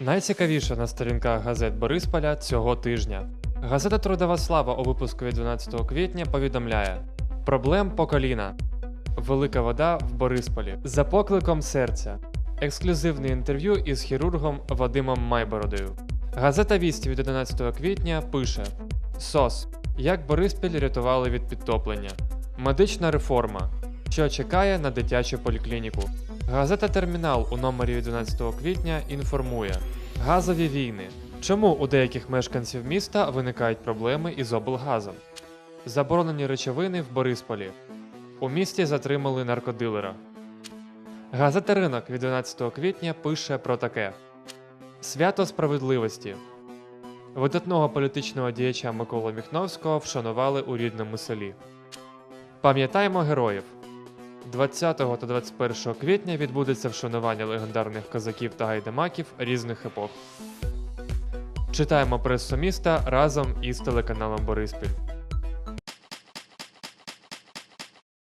Найцікавіше на сторінках газет Борисполя цього тижня. Газета Трудова слава у випуску від 12 квітня повідомляє: Проблем по коліна. Велика вода в Борисполі. За покликом серця. Ексклюзивне інтерв'ю із хірургом Вадимом Майбородою. Газета Вість від 11 квітня пише: СОС. Як Бориспіль рятували від підтоплення. Медична реформа. Що чекає на дитячу поліклініку. Газета Термінал у номері від 12 квітня інформує: Газові війни. Чому у деяких мешканців міста виникають проблеми із облгазом? Заборонені речовини в Борисполі. У місті затримали наркодилера. Газета Ринок від 12 квітня пише про таке: Свято справедливості. Видатного політичного діяча Миколу Міхновського вшанували у рідному селі. Пам'ятаємо героїв. 20 та 21 квітня відбудеться вшанування легендарних козаків та гайдамаків різних епох. Читаємо пресу міста разом із телеканалом Бориспіль.